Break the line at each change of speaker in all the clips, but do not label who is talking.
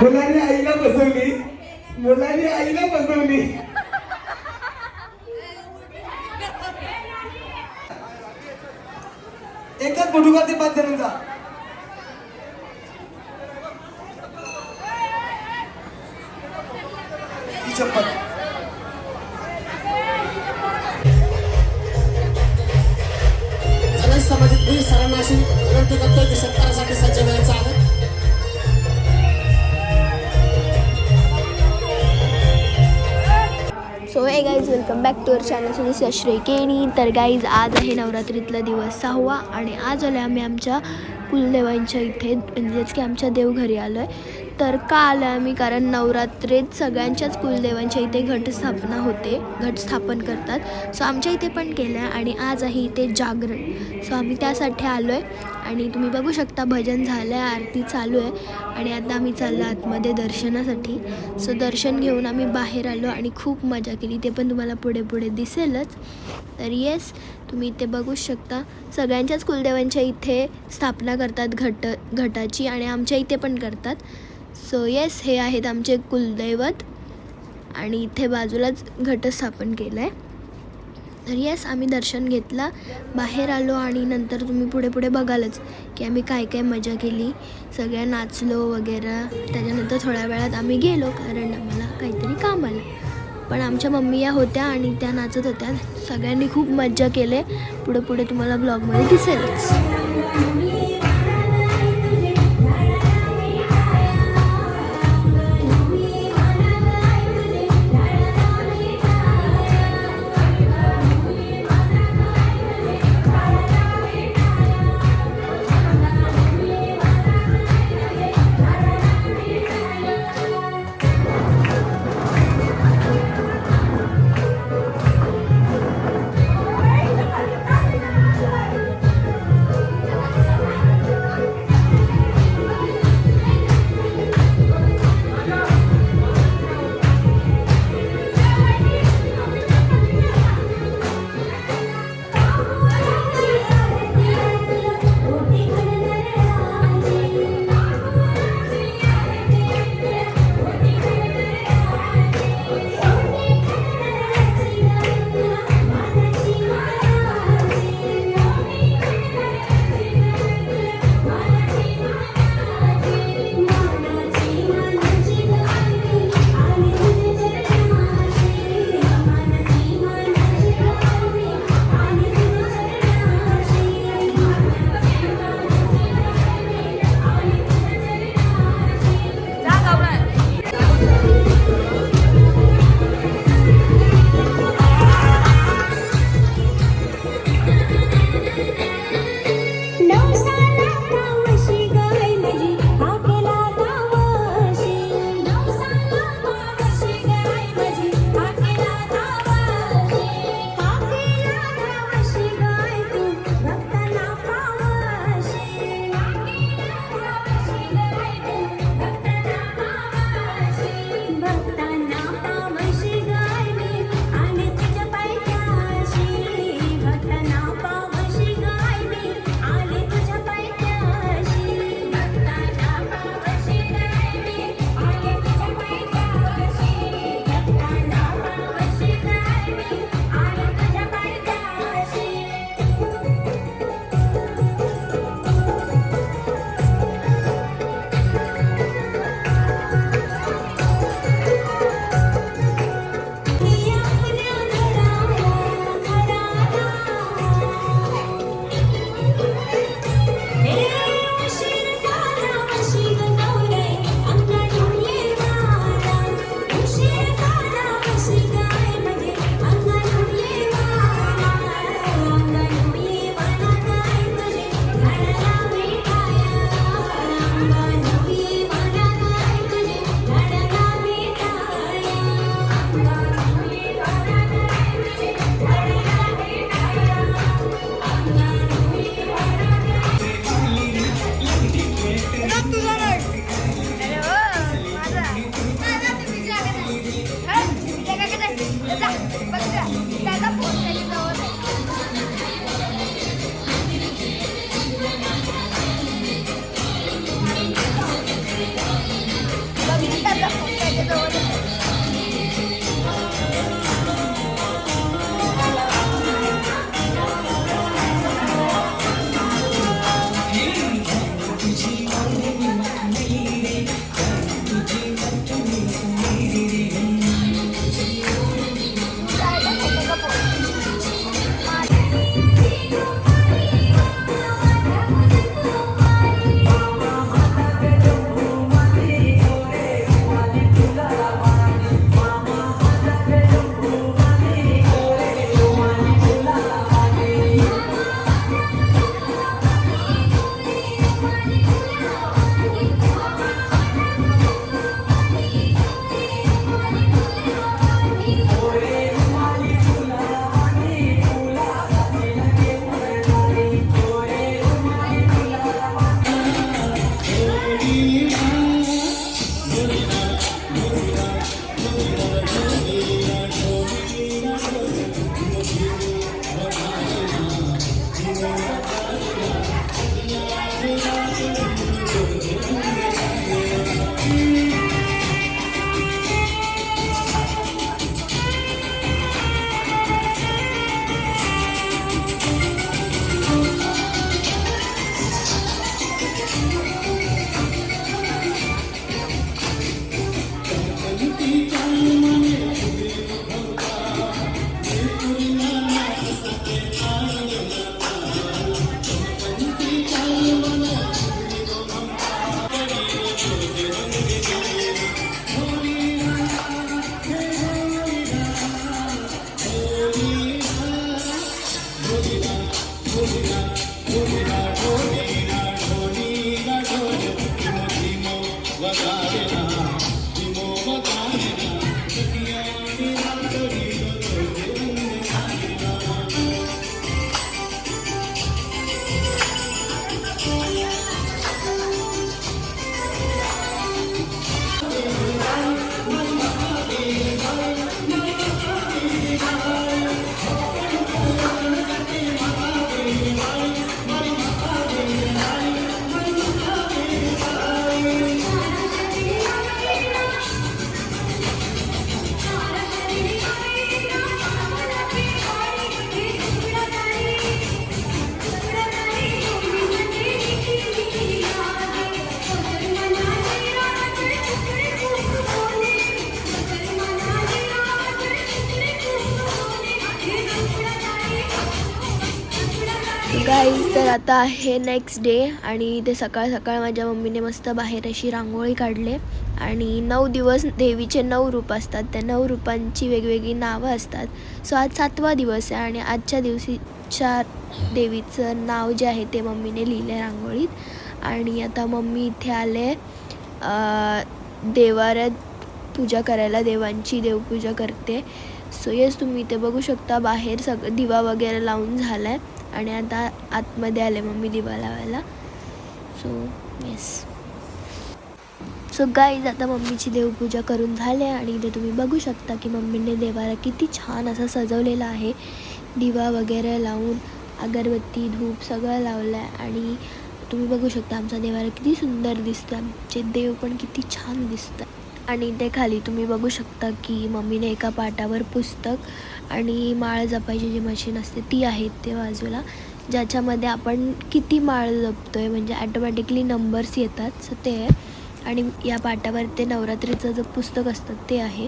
मुलांनी आईला बसवली. मुलांनी आईला बसवली.
एकच बुडुका ते पाच जणांचा. ही शपथ
समाजात मी सरांना अशी विनंती करतोय की सत्कारासाठी सज्ज व्हायचं आहे.
Welcome back to our channel सदस्य दिस श्री केणी तर गाईज आज आहे नवरात्रीतला दिवस सहावा आणि आज आलो आम्ही आमच्या कुलदेवांच्या इथे. म्हणजेच की आमच्या देवघरी आलो आहे तर का आलो आम्ही कारण नवरात्रीत सगळ्यांच्याच कुलदेवांच्या इथे घटस्थापना होते घटस्थापन करतात. सो आमच्या इथे पण केलं आहे आणि आज आहे इथे जागरण. सो आम्ही त्यासाठी आलो आहे आणि तुम्ही बघू शकता भजन झालं आहे आरती चालू आहे आणि आता आम्ही चाललो आतमध्ये दर्शनासाठी. सो दर्शन घेऊन आम्ही बाहेर आलो आणि खूप मजा केली. ते पण तुम्हाला पुढे पुढे दिसेलच. तर येस तुम्ही इथे बघू शकता. सगळ्यांच्याच कुलदेवांच्या इथे स्थापना करतात घट घटाची आणि आमच्या इथे पण करतात. सो येस हे आहेत आमचे कुलदैवत. आणि इथे बाजूलाच घटस्थापन केलं आहे तर येस आम्ही दर्शन घेतला. बाहेर आलो आणि नंतर तुम्ही पुढे पुढे बघालच की आम्ही काय काय मजा केली. सगळ्या नाचलो वगैरे. त्याच्यानंतर थोड्या वेळात आम्ही गेलो कारण आम्हाला काहीतरी काम आलं. पण आमच्या मम्मी या होत्या आणि त्या नाचत होत्या. सगळ्यांनी खूप मज्जा केले. पुढे पुढे तुम्हाला ब्लॉगमध्ये दिसेलच. that. you can do it. Guys आता आहे नेक्स्ट डे आणि ते सकाळ सकाळ माझ्या मम्मीने मस्त बाहेर अशी रांगोळी काढले. आणि नऊ दिवस देवीचे नऊ रूप असतात. त्या नऊ रूपांची वेगवेगळी नावं असतात. सो आज सातवा दिवस आहे आणि आजच्या दिवशीच्या देवीचं नाव जे आहे ते मम्मीने लिहिलं आहे रांगोळीत. आणि आता मम्मी इथे आले. देवाऱ्यात पूजा करायला देवांची देवपूजा करते. सो येस तुम्ही इथे बघू शकता बाहेर सग दिवा वगैरे लावून झाला आहे आणि आता आतमध्ये आले मम्मी दिवा लावायला. सो येस सो गाईज आता मम्मीची देवपूजा करून झाले आणि इथे तुम्ही बघू शकता की मम्मीने देवाला किती छान असं सजवलेलं आहे. दिवा वगैरे लावून अगरबत्ती धूप सगळं लावलं आहे आणि तुम्ही बघू शकता आमचा देवाला किती सुंदर दिसतं आमचे देव पण किती छान दिसतं आणि इथे खाली तुम्ही बघू शकता की मम्मीने एका पाटावर पुस्तक आणि माळ जपायची जी मशीन असते ती आहे ते बाजूला ज्याच्यामध्ये आपण किती माळ जपतो आहे म्हणजे ॲटोमॅटिकली नंबर्स येतात सो ते आहे. आणि या पाटावर ते नवरात्रीचं जे पुस्तक असतं ते आहे.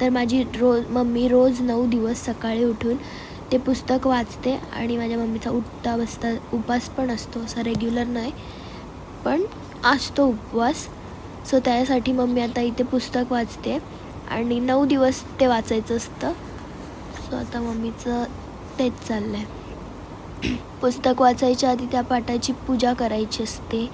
तर माझी रोज मम्मी रोज नऊ दिवस सकाळी उठून ते पुस्तक वाचते आणि माझ्या मम्मीचा उठता बसता उपवास पण असतो असा रेग्युलर नाही. पण असतो उपवास. सो त्यासाठी मम्मी आता इथे पुस्तक वाचते आणि नऊ दिवस ते वाचायचं असतं. सो आता मम्मीचं तेच चाललं आहे पुस्तक वाचायच्या आधी त्या पाठाची पूजा करायची असते.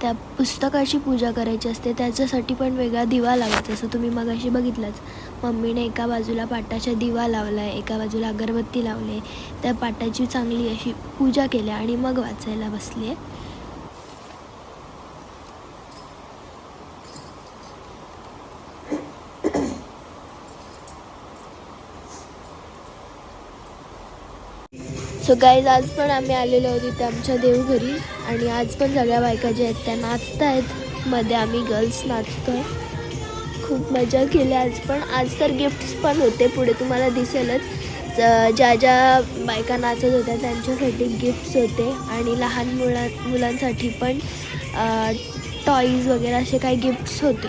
त्या पुस्तकाची पूजा करायची असते. त्याच्यासाठी पण वेगळा दिवा लावायचा. असं तुम्ही मगाशी बघितलंच. मम्मीने एका बाजूला पाटाच्या दिवा लावला आहे एका बाजूला अगरबत्ती लावले त्या पाटाची चांगली अशी पूजा केली आणि मग वाचायला बसली आहे सो गाईज आज पण आम्ही आलेलो आहोत इथे आमच्या देवघरी आणि आज पण सगळ्या बायका ज्या आहेत त्या नाचत आहेत. मध्ये आम्ही गर्ल्स नाचतोय. खूप मजा केली आज पण. आज तर गिफ्ट्स पण होते पुढे तुम्हाला दिसेलच. ज्या ज्या बायका नाचत होत्या त्यांच्यासाठी गिफ्ट्स होते. आणि लहान मुला मुलांसाठी पण टॉईज वगैरे असे काही गिफ्ट्स होते.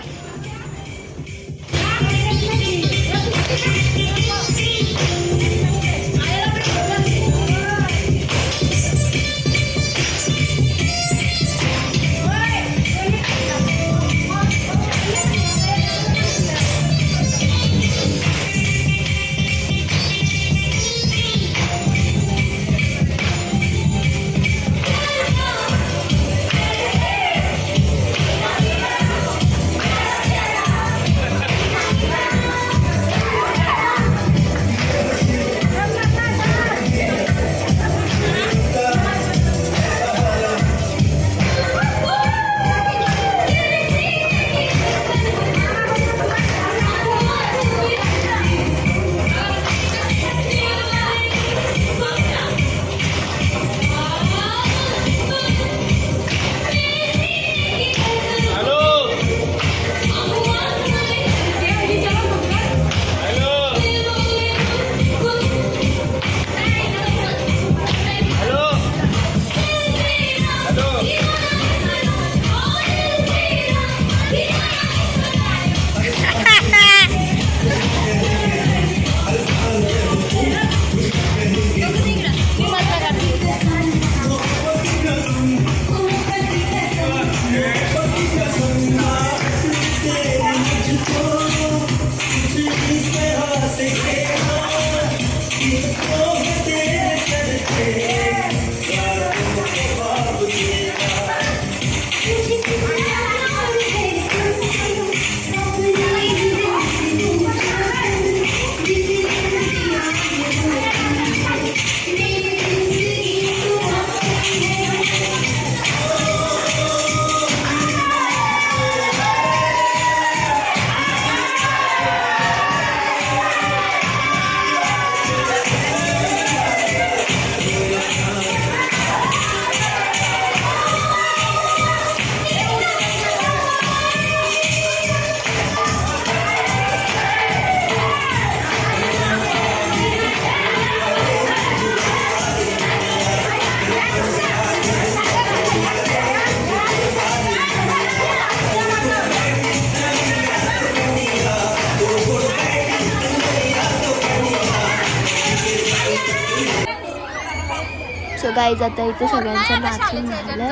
गाईज आता इथे सगळ्यांचं नाचून झालं.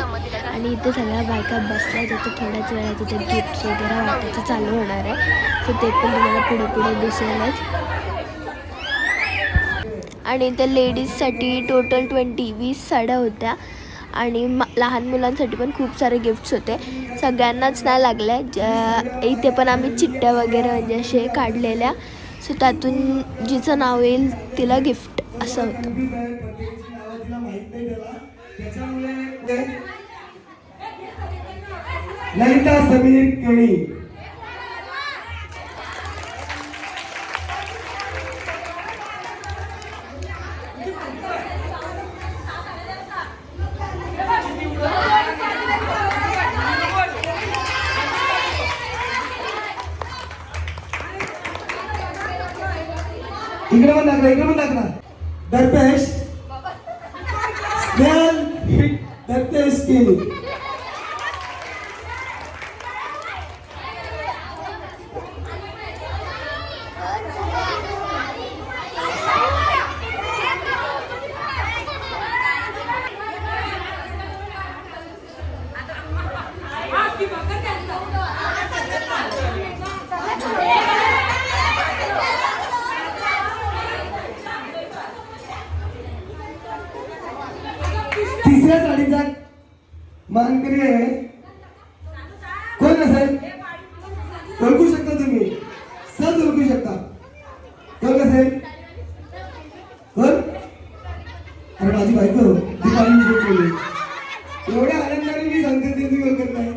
आणि इथे सगळ्या बायका बसल्या तिथे थोड्याच वेळात इथे गिफ्ट्स वगैरे वाटायचं चालू होणार आहे. सो ते पण तुम्हाला पुढे पुढे दिसेलच आणि इथे लेडीजसाठी टोटल ट्वेंटी वीस साड्या होत्या. आणि लहान मुलांसाठी पण खूप सारे गिफ्ट्स होते. सगळ्यांनाच नाही लागले इथे पण आम्ही चिठ्ठ्या वगैरे म्हणजे असे काढलेल्या. सो त्यातून जिचं नाव येईल तिला गिफ्ट असं होतं.
ललिता समीर केळी. इकडे पण दाखला इकडे पण दाखला दर्पेश स्नेहल दर्पेश केणी तिसऱ्या साडीचा मानकरी आहे कोण असेल ओळखू शकता तुम्ही सहज ओळखू शकता कोण असेल कोण अरे माझी बायको दीपाली विजय केली एवढ्या आनंदाने मी सांगते ते तुम्ही ओळखत नाही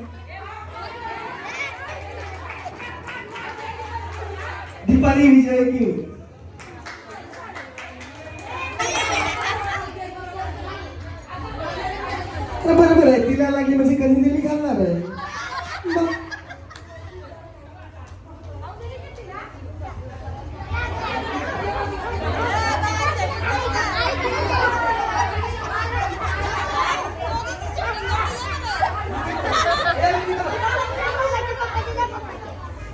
दीपाली विजय की तर बरोबर आहे तिला लागली म्हणजे कधी तरी घालणार आहे मग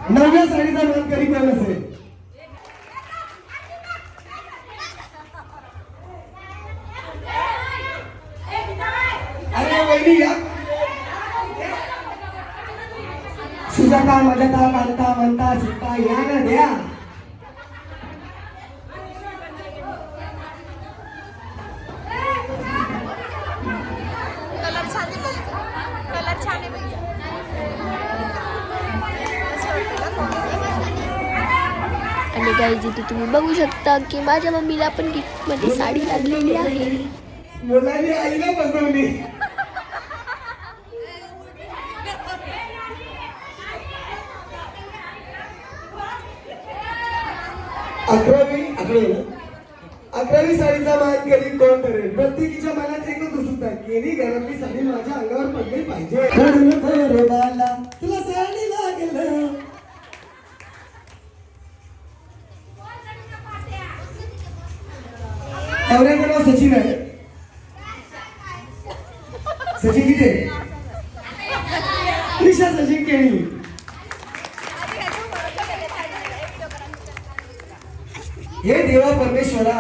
नवव्या साडीचा मानकरी कोण असेल?
आणि गाईज इथे तुम्ही बघू शकता की माझ्या मम्मीला पण गिफ्टमध्ये साडी लागलेली आहे.
अकरावी अकरावी अकरावी साडीचा मान कधी कोण करेल प्रत्येकीच्या मनात एकच केली घरातली साडी माझ्या अंगावर पडली पाहिजे. नवऱ्याचं नाव सचिन आहे. सचिन किती? निशा सचिन केणी हे देवा परमेश्वरा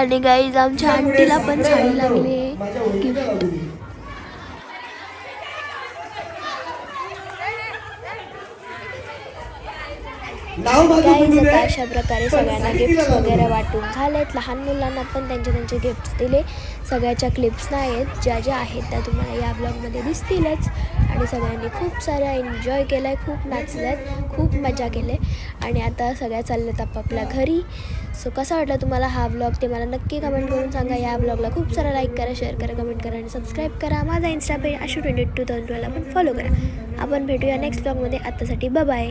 आणि गाईज आमच्या आंटीला पण साडी लागली
माझ्या
आहे
ओळखीला
गिफ्ट
लागू दे. नाव माझं
गाईज. आता अशा प्रकारे सगळ्यांना गिफ्ट. वगैरे वाटून झालेत. लहान मुलांना पण त्यांचे त्यांचे गिफ्ट्स दिले. सगळ्याच्या क्लिप्स नाही आहेत ज्या ज्या आहेत त्या तुम्हाला या ब्लॉगमध्ये दिसतीलच. आणि सगळ्यांनी खूप साऱ्या एन्जॉय केलं आहे खूप नाचल्यात खूप मजा केले आणि आता सगळ्या चालल्यात आपापल्या घरी. सो कसा वाटला तुम्हाला हा ब्लॉग ते मला नक्की कमेंट करून सांगा. या ब्लॉगला खूप सारा लाईक करा शेअर करा कमेंट करा आणि सबस्क्राईब करा. माझा insta page Ashu twenty two thousand twelve पण फॉलो करा. आपण भेटूया नेक्स्ट ब्लॉगमध्ये आत्तासाठी बाय